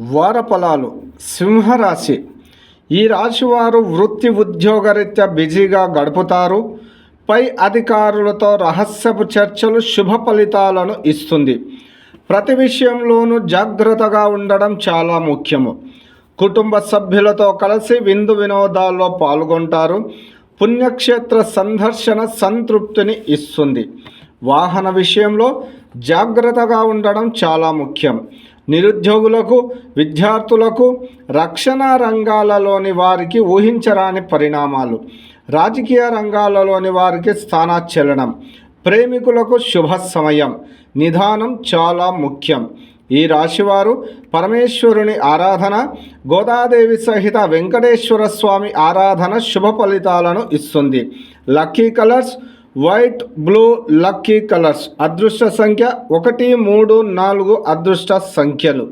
వారఫలాలు సింహరాశి. ఈ రాశివారు వృత్తి ఉద్యోగరీత్యా బిజీగా గడుపుతారు. పై అధికారులతో రహస్యపు చర్చలు శుభ ఫలితాలను ఇస్తుంది. ప్రతి విషయంలోనూ జాగ్రత్తగా ఉండడం చాలా ముఖ్యము. కుటుంబ సభ్యులతో కలిసి విందు వినోదాల్లో పాల్గొంటారు. పుణ్యక్షేత్ర సందర్శన సంతృప్తిని ఇస్తుంది. వాహన విషయంలో జాగ్రత్తగా ఉండడం చాలా ముఖ్యం. నిరుద్యోగులకు విద్యార్థులకు రక్షణ రంగాలలోని వారికి ఊహించరాని పరిణామాలు. రాజకీయ రంగాలలోని వారికి స్థానాచలనం ప్రేమికులకు శుభ సమయం. నిదానం చాలా ముఖ్యం. ఈ రాశివారు పరమేశ్వరుని ఆరాధన గోదాదేవి సహిత వెంకటేశ్వర స్వామి ఆరాధన శుభ ఫలితాలను ఇస్తుంది. Lucky colours white blue lucky colours. అదృష్ట సంఖ్య ఒకటి మూడు నాలుగు అదృష్ట సంఖ్యలు.